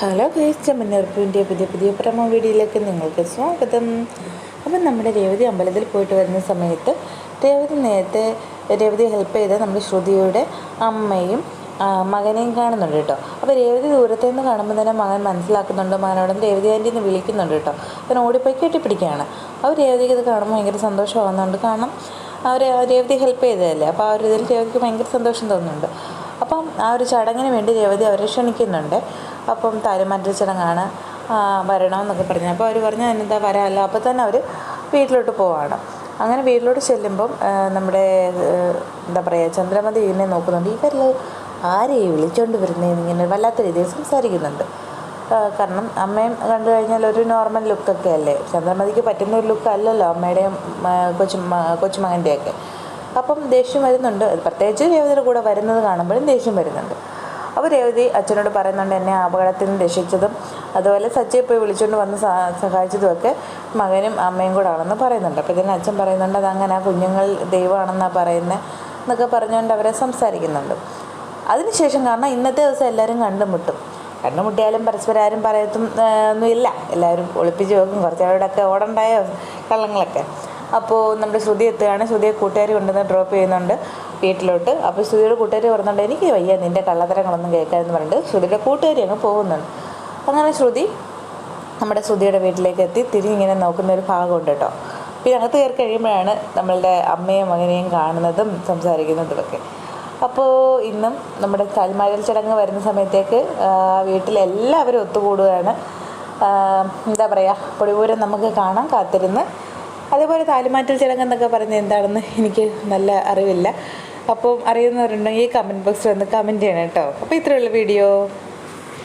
Hello guys ചെമ്മന്നൂർപ്പിന്റെ പുതിയ പുതിയ promo വീഡിയോയിലേക്ക് നിങ്ങൾക്ക് സ്വാഗതം. അപ്പം നമ്മുടെ രേവതി അമ്പലത്തിൽ പോയിട്ട് വരുന്ന സമയത്ത് രേവതി നേരത്തെ രേവതി ഹെൽപ്പ് ചെയ്ത നമ്മുടെ ശ്രുതിയുടെ അമ്മയും മകനെയും കാണുന്നുണ്ട് കേട്ടോ. അപ്പോൾ രേവതി ദൂരത്തു നിന്ന് കാണുമ്പോൾ തന്നെ മകൻ മനസ്സിലാക്കുന്നുണ്ട് മകനോടും രേവതി ആന്റി എന്ന് വിളിക്കുന്നുണ്ട് കേട്ടോ. അവൻ ഓടിപ്പോയി കെട്ടിപ്പിടിക്കുകയാണ്. അപ്പോൾ രേവതിക്ക് ഇത് കാണുമ്പോൾ ഭയങ്കര സന്തോഷമാകുന്നുണ്ട് കാരണം അവർ രേവതി ഹെൽപ്പ് ചെയ്തതല്ലേ? അപ്പോൾ ആ ഒരു ഇതിൽ രേവതിക്ക് ഭയങ്കര സന്തോഷം തോന്നുന്നുണ്ട്. അപ്പം ആ ഒരു ചടങ്ങിന് വേണ്ടി രേവതി അവരെ ക്ഷണിക്കുന്നുണ്ട്. അപ്പം താലിമാറ്റൽ ചടങ്ങാണ് വരണമെന്നൊക്കെ പറഞ്ഞു അപ്പോൾ അവർ പറഞ്ഞു എന്താ വരാമല്ലോ? അപ്പോൾ തന്നെ അവർ വീട്ടിലോട്ട് പോവാണ്. അങ്ങനെ വീട്ടിലോട്ട് ചെല്ലുമ്പം നമ്മുടെ എന്താ പറയുക ചന്ദ്രമതി ഇതിനെ നോക്കുന്നുണ്ട്. ഇവരിൽ ആരെയും വിളിച്ചുകൊണ്ട് വരുന്നതെന്ന് ഇങ്ങനെ വല്ലാത്ത രീതിയിൽ സംസാരിക്കുന്നുണ്ട്. കാരണം അമ്മയും കണ്ടു കഴിഞ്ഞാൽ ഒരു നോർമൽ ലുക്കൊക്കെ അല്ലേ? ചന്ദ്രമതിക്ക് പറ്റുന്ന ഒരു ലുക്ക് അല്ലല്ലോ അമ്മയുടെയും കൊച്ചു കൊച്ചുമകന്റെയൊക്കെ. അപ്പം ദേഷ്യം വരുന്നുണ്ട്. പ്രത്യേകിച്ച് ദേവതയുടെ കൂടെ വരുന്നത് കാണുമ്പോഴും ദേഷ്യം വരുന്നുണ്ട്. രേവതി അച്ഛനോട് പറയുന്നുണ്ട് എന്നെ അപകടത്തിൽ നിന്ന് രക്ഷിച്ചതും അതുപോലെ സച്ചിയെ പോയി വിളിച്ചുകൊണ്ട് വന്ന് സഹാ- സഹായിച്ചതുമൊക്കെ മകനും അമ്മയും കൂടെ ആണെന്ന് പറയുന്നുണ്ട്. അപ്പോൾ ഇതിന് അച്ഛൻ പറയുന്നുണ്ട് അതങ്ങനെ ആ കുഞ്ഞുങ്ങൾ ദൈവമാണെന്നാണ് പറയുന്നത് എന്നൊക്കെ പറഞ്ഞുകൊണ്ട് അവരെ സംസാരിക്കുന്നുണ്ട്. അതിനുശേഷം കാരണം ഇന്നത്തെ ദിവസം എല്ലാവരും കണ്ടുമുട്ടും. കണ്ടുമുട്ടിയാലും പരസ്പരം ആരും പറയത്തും ഒന്നുമില്ല. എല്ലാവരും ഒളിപ്പിച്ച് വെക്കും അവരുടെയൊക്കെ ഓടണ്ടായ കള്ളങ്ങളൊക്കെ. അപ്പോൾ നമ്മുടെ ശ്രുതി എത്തുകയാണ്. ശ്രുതിയെ കൂട്ടുകാർ കൊണ്ടുവന്ന് ഡ്രോപ്പ് ചെയ്യുന്നുണ്ട്. വീട്ടിലോട്ട്. അപ്പോൾ ശ്രുതിയുടെ കൂട്ടുകാർ പറഞ്ഞുകൊണ്ട് എനിക്ക് വയ്യ നിന്റെ കള്ളത്തരങ്ങളൊന്നും കേൾക്കാമെന്ന് പറഞ്ഞിട്ട് ശ്രുതിയുടെ കൂട്ടുകാരി അങ്ങ് പോകുന്നുണ്ട്. അങ്ങനെ ശ്രുതി നമ്മുടെ ശ്രുതിയുടെ വീട്ടിലേക്ക് എത്തി. തിരിഞ്ഞിങ്ങനെ നോക്കുന്ന ഒരു ഭാഗമുണ്ട് കേട്ടോ. പിന്നെ അകത്ത് കയറി കഴിയുമ്പോഴാണ് നമ്മളുടെ അമ്മയും മകനെയും കാണുന്നതും സംസാരിക്കുന്നതുമൊക്കെ അപ്പോൾ ഇന്നും നമ്മുടെ കൽമാരൽ ചടങ്ങ് വരുന്ന സമയത്തേക്ക് വീട്ടിലെല്ലാവരും ഒത്തുകൂടുകയാണ്. എന്താ പറയുക പൊടിപൂരം നമുക്ക് കാണാം കാത്തിരുന്ന്. അതേപോലെ താലിമാറ്റൽ ചടങ്ങ് എന്നൊക്കെ പറയുന്നത് എന്താണെന്ന് എനിക്ക് നല്ല അറിവില്ല. അപ്പോൾ അറിയുന്നവരുണ്ടെങ്കിൽ കമന്റ് ബോക്സിൽ ഒന്ന് കമന്റ് ചെയ്യണം കേട്ടോ. അപ്പോൾ ഇത്രയുള്ള വീഡിയോ